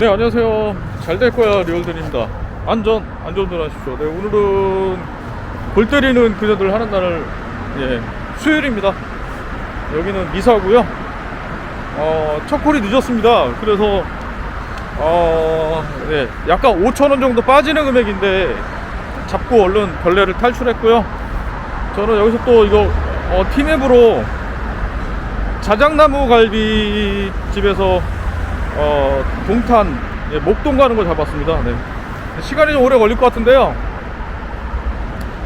네 안녕하세요. 잘 될 거야 리얼들입니다. 안전 안전운전 하십시오. 네 오늘은 골 때리는 그녀들 하는 날 예, 수요일입니다. 여기는 미사고요. 어, 첫 콜이 늦었습니다. 그래서 어, 네, 약간 5천원 정도 빠지는 금액인데 잡고 얼른 벌레를 탈출했고요. 저는 여기서 또 이거 어, 티맵으로 자작나무 갈비 집에서 어, 동탄 예, 목동 가는 걸 잡았습니다. 네. 시간이 좀 오래 걸릴 것 같은데요.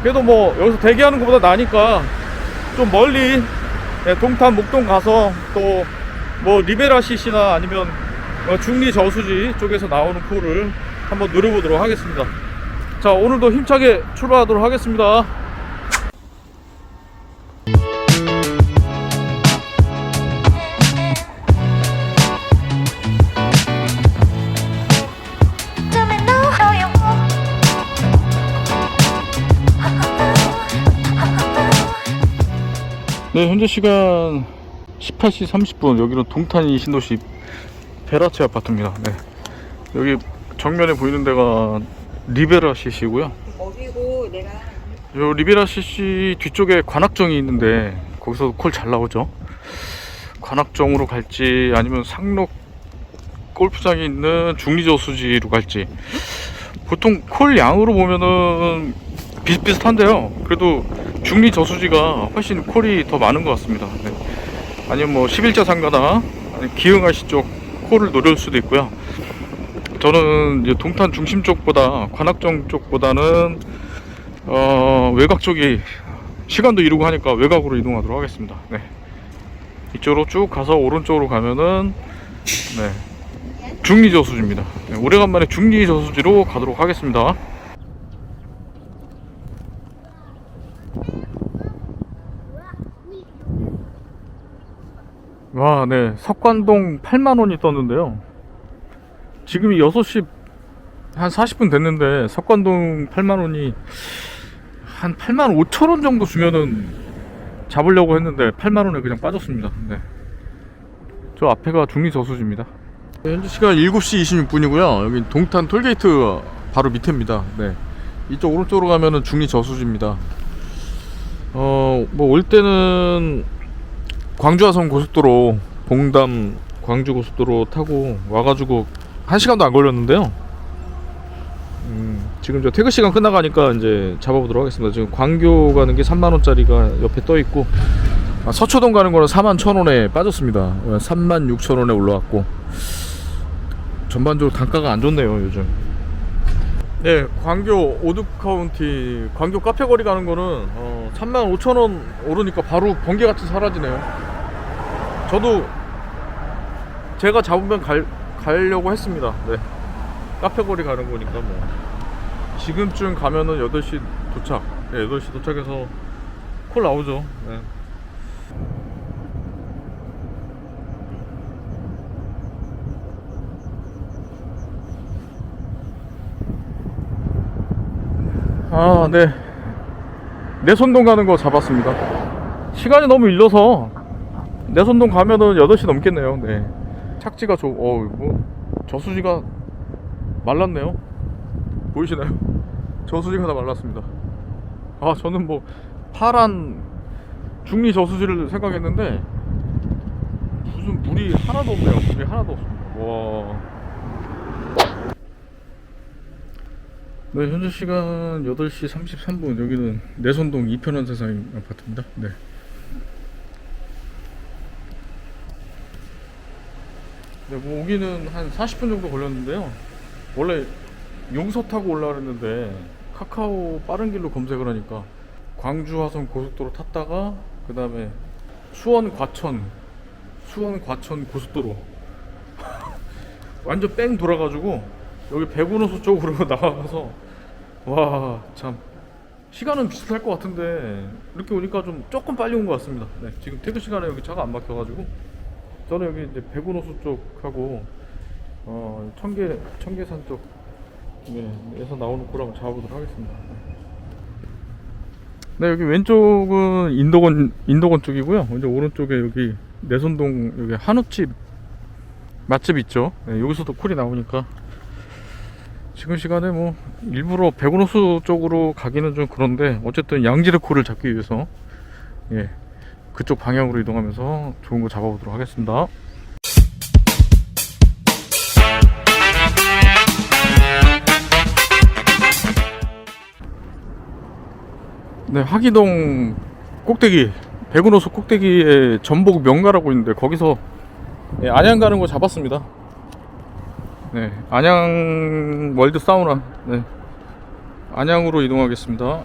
그래도 뭐 여기서 대기하는 것보다 나니까 좀 멀리 예, 동탄 목동 가서 또 뭐 리베라 CC나 아니면 어, 중리 저수지 쪽에서 나오는 콜을 한번 누려보도록 하겠습니다. 자 오늘도 힘차게 출발하도록 하겠습니다. 네, 현재 시간 18시 30분. 여기는 동탄이 신도시 베라체 아파트입니다. 네. 여기 정면에 보이는 데가 리베라 CC고요. 거기고 내가 요 리베라 CC 뒤쪽에 관악정이 있는데 거기서 콜 잘 나오죠. 관악정으로 갈지 아니면 상록 골프장이 있는 중리저수지로 갈지 보통 콜 양으로 보면은 비슷비슷한데요. 그래도 중리 저수지가 훨씬 콜이 더 많은 것 같습니다. 네. 아니면 뭐 11자 상가나 기흥아시 쪽 콜을 노릴 수도 있고요. 저는 동탄 중심 쪽보다 관악정 쪽보다는 어, 외곽 쪽이 시간도 이루고 하니까 외곽으로 이동하도록 하겠습니다. 네. 이쪽으로 쭉 가서 오른쪽으로 가면은 네. 중리 저수지입니다. 네, 오래간만에 중리 저수지로 가도록 하겠습니다. 와, 네. 석관동 8만 원이 떴는데요. 지금이 6시 한 40분 됐는데 석관동 8만 원이 한 8만 5천 원 정도 주면은 잡으려고 했는데 8만 원에 그냥 빠졌습니다. 네. 저 앞에가 중리 저수지입니다. 네, 현재 시간 7시 26분이고요. 여기 동탄 톨게이트 바로 밑에입니다. 네. 이쪽 오른쪽으로 가면은 중리 저수지입니다. 어, 뭐 올 때는 광주 화성 고속도로 봉담 광주 고속도로 타고 와가지고 한 시간도 안 걸렸는데요. 음, 지금 저 퇴근 시간 끝나가니까 이제 잡아보도록 하겠습니다. 지금 광교 가는 게 3만 원짜리가 옆에 떠 있고 아, 서초동 가는 거는 4만 1천 원에 빠졌습니다. 3만 6천 원에 올라왔고 전반적으로 단가가 안 좋네요 요즘. 네, 광교 오드 카운티 광교 카페 거리 가는 거는 어, 3만 5천 원 오르니까 바로 번개 같이 사라지네요. 저도 제가 잡으면 갈, 가려고 했습니다. 네. 카페 거리 가는 거니까 뭐 지금쯤 가면은 8시 도착. 네, 8시 도착해서 콜 나오죠. 네. 아, 네. 내손동 가는 거 잡았습니다. 시간이 너무 일러서 내손동 가면은 8시 넘겠네요. 네. 착지가 좀, 어, 뭐, 저수지가 말랐네요. 보이시나요? 저수지가 다 말랐습니다. 아, 저는 뭐, 파란 중리 저수지를 생각했는데, 무슨 물이 하나도 없네요. 물이 하나도 없습니다. 와. 네, 현재 시간 8시 33분. 여기는 내손동 이편한 세상 아파트입니다. 네. 네, 뭐 오기는 한 40분 정도 걸렸는데요. 원래 용서 타고 올라왔는데 카카오 빠른 길로 검색을 하니까 광주 화성 고속도로 탔다가 그 다음에 수원 과천 수원 과천 고속도로 완전 뺑 돌아가지고 여기 백운호수 쪽으로 나가서 와 참 시간은 비슷할 것 같은데 이렇게 오니까 좀 조금 빨리 온 것 같습니다. 네, 지금 퇴근 시간에 여기 차가 안 막혀가지고 저는 여기 이제 백운호수 쪽하고 어 청계 청계산 쪽 에서 나오는 코를 한번 잡아보도록 하겠습니다. 네 여기 왼쪽은 인도건 인도건 쪽이고요. 이제 오른쪽에 여기 내손동 여기 한우집 맛집 있죠. 네, 여기서도 콜이 나오니까 지금 시간에 뭐 일부러 백운호수 쪽으로 가기는 좀 그런데 어쨌든 양지르 콜을 잡기 위해서 예 그쪽 방향으로 이동하면서 좋은 거 잡아보도록 하겠습니다. 네, 하기동 꼭대기 백운호수 꼭대기에 전복 명가라고 있는데 거기서 네, 안양 가는 거 잡았습니다. 네, 안양 월드 사우나. 네, 안양으로 이동하겠습니다.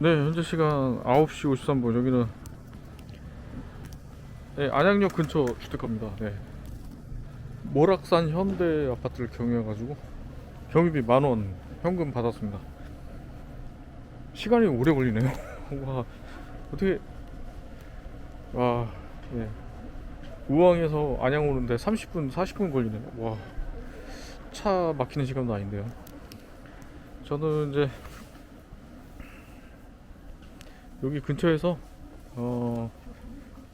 네, 현재 시간 9시 53분. 여기는 네, 안양역 근처 주택가입니다. 네. 모락산 현대 아파트를 경유해가지고 경유비 만 원 현금 받았습니다. 시간이 오래 걸리네요. 와 어떻게 와 예. 우왕에서 안양 오는데 30분 40분 걸리네요. 와 차 막히는 시간도 아닌데요. 저는 이제 여기 근처에서 어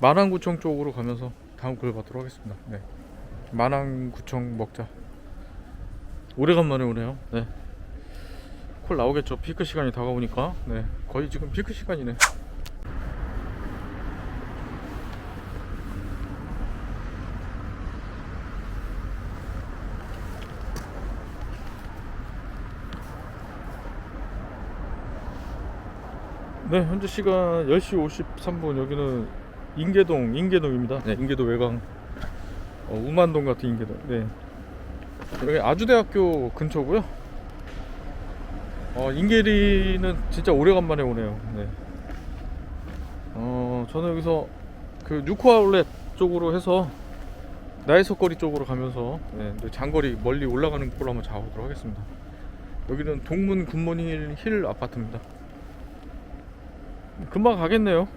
만안구청 쪽으로 가면서 다음 걸 받도록 하겠습니다. 네. 만안구청 먹자. 오래간만에 오네요. 네. 콜 나오겠죠. 피크 시간이 다가오니까. 네. 거의 지금 피크 시간이네. 네, 현재 시간 10시 53분 여기는 인계동, 인계동입니다. 네, 인계도 외곽 어, 우만동 같은 인계동. 네. 여기 아주대학교 근처고요. 어, 인계리는 진짜 오래간만에 오네요. 네. 어, 저는 여기서 그 뉴코아 울렛 쪽으로 해서 나이석 거리 쪽으로 가면서 네, 네, 장거리 멀리 올라가는 곳으로 한번 잡아보도록 하겠습니다. 여기는 동문 굿모닝 힐, 힐 아파트입니다. 금방 가겠네요.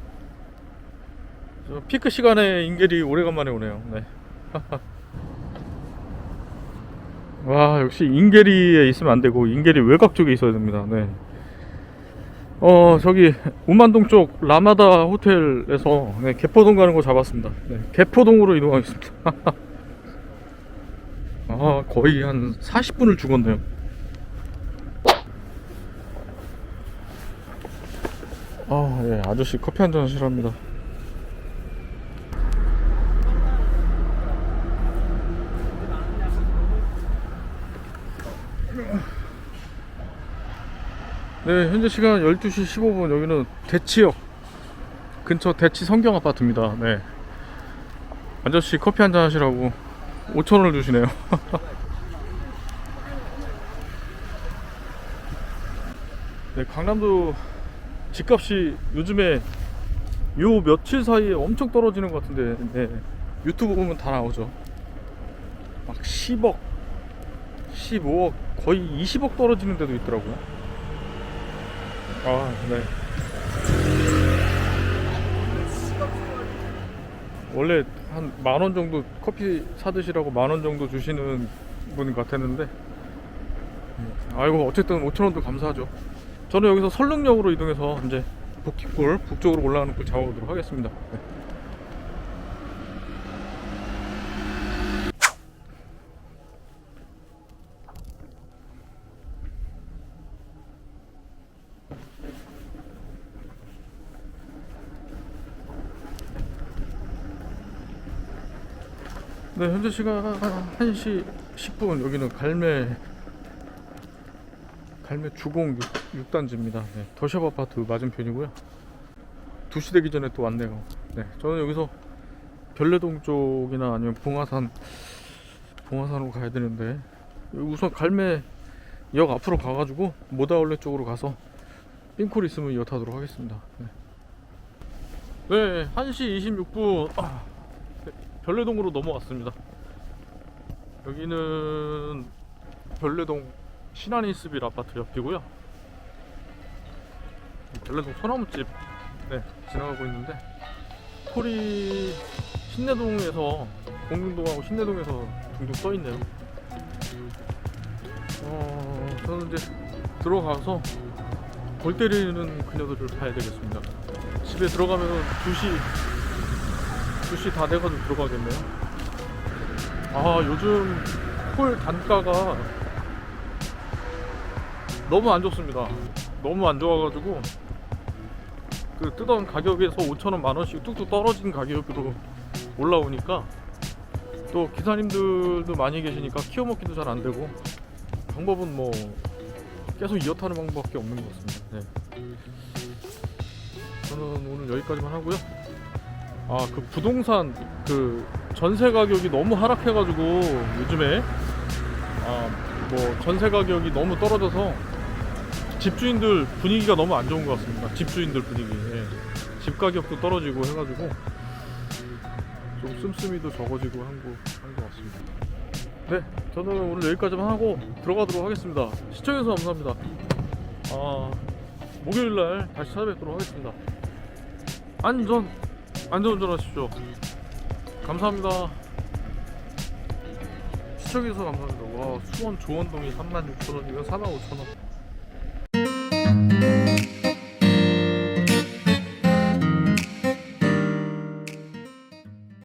저 피크 시간에 인겔이 오래간만에 오네요. 네. 와 역시 인게리에 있으면 안 되고 인게리 외곽 쪽에 있어야 됩니다. 네. 어 저기 우만동 쪽 라마다 호텔에서 네, 개포동 가는 거 잡았습니다. 네, 개포동으로 이동하겠습니다. 아 거의 한 40분을 죽었네요. 아, 예, 아저씨 커피 한잔 하시랍니다. 네, 현재 시간 12시 15분 여기는 대치역 근처 대치 성경 아파트입니다. 네. 아저씨 커피 한 잔 하시라고 5천 원을 주시네요. 네, 강남도 집값이 요즘에 요 며칠 사이에 엄청 떨어지는 것 같은데 네. 유튜브 보면 다 나오죠. 막 10억, 15억, 거의 20억 떨어지는 데도 있더라고요. 아, 네. 원래 한 만 원 정도 커피 사 드시라고 만 원 정도 주시는 분 같았는데 아이고 어쨌든 5천 원도 감사하죠. 저는 여기서 설릉역으로 이동해서 이제 북깃골 북쪽으로 올라가는 길 잡아보도록 하겠습니다. 네. 네, 현재 시간 1시 10분 여기는 갈매 갈매 주공 6, 단지입니다 네, 더샵 아파트 맞은편이고요. 2시 되기 전에 또 왔네요. 네, 저는 여기서 별내동 쪽이나 아니면 봉화산 봉화산으로 가야 되는데 우선 갈매 역 앞으로 가가지고 모다올레 쪽으로 가서 삥콜 있으면 이어 타도록 하겠습니다. 네, 네 1시 26분 아, 네, 별내동으로 넘어왔습니다. 여기는 별내동 신한이스빌 아파트 옆이고요. 별내동 소나무집 네, 지나가고 있는데 콜이 신내동에서 공릉동하고 신내동에서 둥둥 떠 있네요. 어, 저는 이제 들어가서 골 때리는 그녀들을 봐야 되겠습니다. 집에 들어가면 2시 2시 다 돼가지고 들어가겠네요. 아 요즘 콜 단가가 너무 안 좋습니다. 너무 안 좋아가지고 그 뜨던 가격에서 5천원 만원씩 뚝뚝 떨어진 가격으로 올라오니까 또 기사님들도 많이 계시니까 키워먹기도 잘 안 되고 방법은 뭐 계속 이어 타는 방법밖에 없는 것 같습니다. 네. 저는 오늘 여기까지만 하고요. 아 그 부동산 그 전세 가격이 너무 하락해가지고 요즘에 아 뭐 전세 가격이 너무 떨어져서 집주인들 분위기가 너무 안 좋은 것 같습니다. 집주인들 분위기. 예. 집 가격도 떨어지고 해가지고 좀 씀씀이도 적어지고 한것 한것 같습니다. 네, 저는 오늘 여기까지만 하고 들어가도록 하겠습니다. 시청해주셔서 감사합니다. 아, 목요일 날 다시 찾아뵙도록 하겠습니다. 안전, 안전운전 하십시오. 감사합니다. 시청해주셔서 감사합니다. 와, 수원 조원동이 36,000원이면 45,000원.